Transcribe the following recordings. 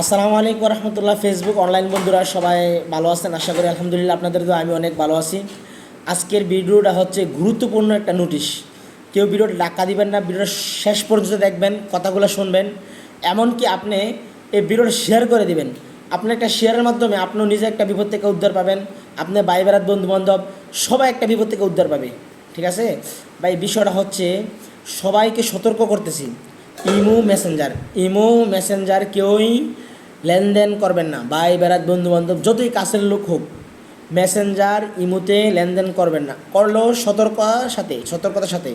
আসসালামু আলাইকুম রহমতুল্লাহ Facebook online বন্ধুরা, সবাই ভালো আছেন? আশা করি আলহামদুলিল্লাহ আপনাদের তো আমি অনেক ভালো আছি। আজকের ভিডিওটা হচ্ছে গুরুত্বপূর্ণ একটা নোটিশ কেউ ভিডিওটা ডাকা দিবেন না, ভিডিওটা শেষ পর্যন্ত দেখবেন, কথাগুলো শুনবেন। এমনকি আপনি এই ভিডিওটা শেয়ার করে দিবেন। আপনি একটা শেয়ারের মাধ্যমে আপনিও নিজে একটা বিপদ থেকে উদ্ধার পাবেন। আপনি ভাই, বেড়াত বন্ধু বান্ধব সবাই একটা বিপদ থেকে উদ্ধার পাবে। ঠিক আছে? ভাই, বিষয়টা হচ্ছে সবাইকে সতর্ক করতেছি। Imo Messenger. ইমো মেসেঞ্জার কেউই লেনদেন করবেন না। ভাই, বেড়াত বন্ধু বান্ধব যতই কাছের লোক হোক, মেসেঞ্জার ইমোতে লেনদেন করবেন না। করলেও সতর্কতার সাথে সতর্কতার সাথে।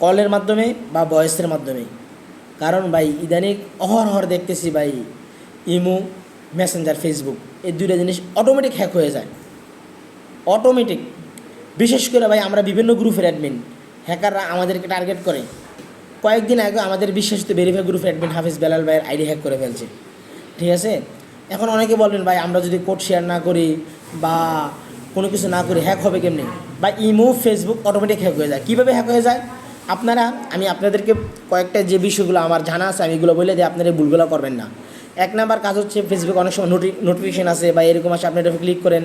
কলের মাধ্যমে বা ভয়েসের মাধ্যমে। কারণ ভাই, ইদানিং অহরহর দেখতেছি ভাই, ইমো, মেসেঞ্জার, ফেসবুক, এই দুইটা জিনিস অটোমেটিক হ্যাক হয়ে যায়। অটোমেটিক বিশেষ করে ভাই, আমরা বিভিন্ন গ্রুপের অ্যাডমিন হ্যাকাররা আমাদেরকে টার্গেট করে। কয়েকদিন আগে আমাদের বিশ্বাসিত verify group admin Hafiz Belal ভাইয়ের আইডি হ্যাক করে ফেলছে। ঠিক আছে? এখন অনেকে বলবেন, ভাই, আমরা যদি কোড শেয়ার না করি বা কোনো কিছু না করি হ্যাক হবে কেমনি? বা ইমো ফেসবুক অটোমেটিক হ্যাক হয়ে যায়। কীভাবে হ্যাক হয়ে যায়? আপনারা, আমি আপনাদেরকে কয়েকটা যে বিষয়গুলো আমার জানা আছে, আমি এগুলো বলে দিই আপনারা ভুলগুলো করবেন না। এক নাম্বার কাজ হচ্ছে ফেসবুক অনেক সময় নোটি নোটিফিকেশন আছে বা এরকম আছে আপনি এটা ক্লিক করেন,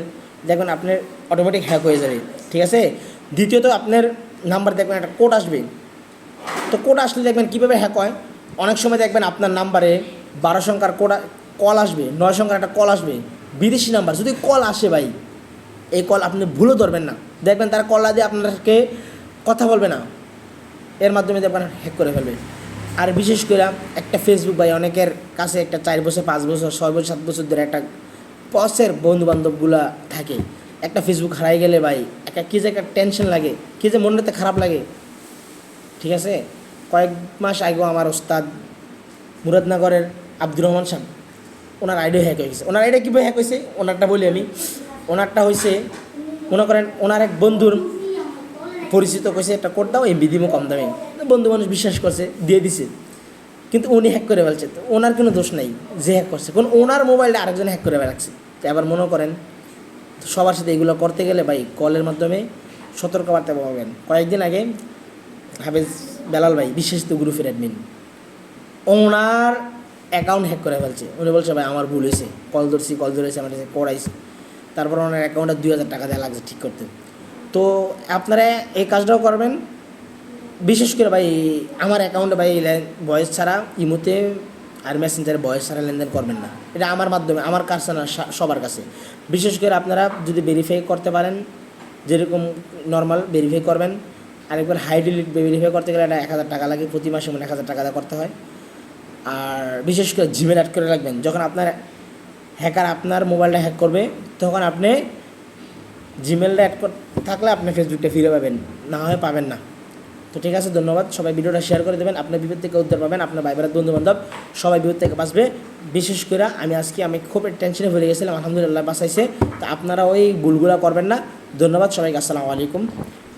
দেখবেন আপনার অটোমেটিক হ্যাক হয়ে যাবে। ঠিক আছে? দ্বিতীয়ত, আপনার নাম্বার দেখবেন একটা কোড আসবে। তো কোড আসলে দেখবেন কীভাবে হ্যাক হয়? অনেক সময় দেখবেন আপনার নাম্বারে বারো সংখ্যার কোড কল আসবে, নয় সংখ্যার একটা কল আসবে, বিদেশি নাম্বার যদি কল আসে ভাই, এই কল আপনি ভুলও ধরবেন না। দেখবেন তারা কল দিয়ে আপনাকে কথা বলবে না। এর মাধ্যমে দেখবেন হ্যাক করে ফেলবে। আর বিশেষ করে একটা ফেসবুক ভাই, অনেকের কাছে একটা চার বছর, পাঁচ বছর, ছয় বছর, সাত বছর ধরে একটা পসের বন্ধু বান্ধবগুলা থাকে। একটা ফেসবুক হারাই গেলে ভাই একটা কী যে একটা টেনশন লাগে, কী যে মনটাতে খারাপ লাগে। ঠিক আছে? কয়েক মাস আগেও আমার ওস্তাদ মুরাদনগরের আব্দুর রহমান সাহেব, ওনার আইডিয়া হ্যাক হয়ে গেছে। ওনার আইডিয়া কীভাবে হ্যাক হয়েছে? ওনারটা বলি আমি। ওনারটা হয়েছে মনে করেন ওনার এক বন্ধুর পরিচিত কইছে, একটা কোড দাও, এই বিধিমো কম দামে। বন্ধু মানুষ বিশ্বাস করছে, দিয়ে দিছে। কিন্তু উনি হ্যাক করে ফেলছে। তো ওনার কোনো দোষ নাই যে হ্যাক করছে। কোন ওনার মোবাইলটা আরেকজন হ্যাক করে রাখছে তো এবার মনে করেন, সবার সাথে এগুলো করতে গেলে ভাই কলের মাধ্যমে সতর্কবার্তা পাবেন। কয়েকদিন আগে হাফেজ বেলাল ভাই বিশেষিত গ্রুপের অ্যাডমিন ওনার অ্যাকাউন্ট হ্যাক করে ফেলছে। উনি বলছে, ভাই, আমার ভুল হয়েছে। কল ধরছি, কল ধরেছে, আমার কাছে করাইছে তারপর ওনার অ্যাকাউন্টে দুই হাজার টাকা দেওয়া লাগছে ঠিক করতে। তো আপনারা এই কাজটাও করবেন। বিশেষ করে ভাই, আমার অ্যাকাউন্টে ভাই বয়স ছাড়া ইমোতে আর মেসেঞ্জারে বয়স ছাড়া লেনদেন করবেন না। এটা আমার মাধ্যমে, আমার কাছে না সবার কাছে। বিশেষ করে আপনারা যদি ভেরিফাই করতে পারেন, যেরকম নর্মাল ভেরিফাই করবেন আরেকবার হাই ডিলিট ভেরিফাই করতে গেলে এক হাজার টাকা লাগে, প্রতি মাসে মানে এক হাজার টাকা করতে হয়। আর বিশেষ করে জিমেল অ্যাড করে রাখবেন, যখন আপনার হ্যাকার আপনার মোবাইলটা হ্যাক করবে, তখন আপনি জিমেলটা অ্যাড কর থাকলে আপনি ফেসবুকটা ফিরে পাবেন, না হয় পাবেন না। তো ঠিক আছে, ধন্যবাদ। সবাই ভিডিওটা শেয়ার করে দেবেন, আপনার বিপদ থেকে উদ্ধার পাবেন, আপনার ভাই বোনের বন্ধু বান্ধব সবাই বিপদ থেকে বাঁচবে। বিশেষ করে আমি আজকে, আমি খুব টেনশনে ভরে গেছিলাম, আলহামদুলিল্লাহ বাঁচাইছে। তো আপনারা ওই ভুলগুলা করবেন না। ধন্যবাদ সবাইকে, আসসালামু আলাইকুম।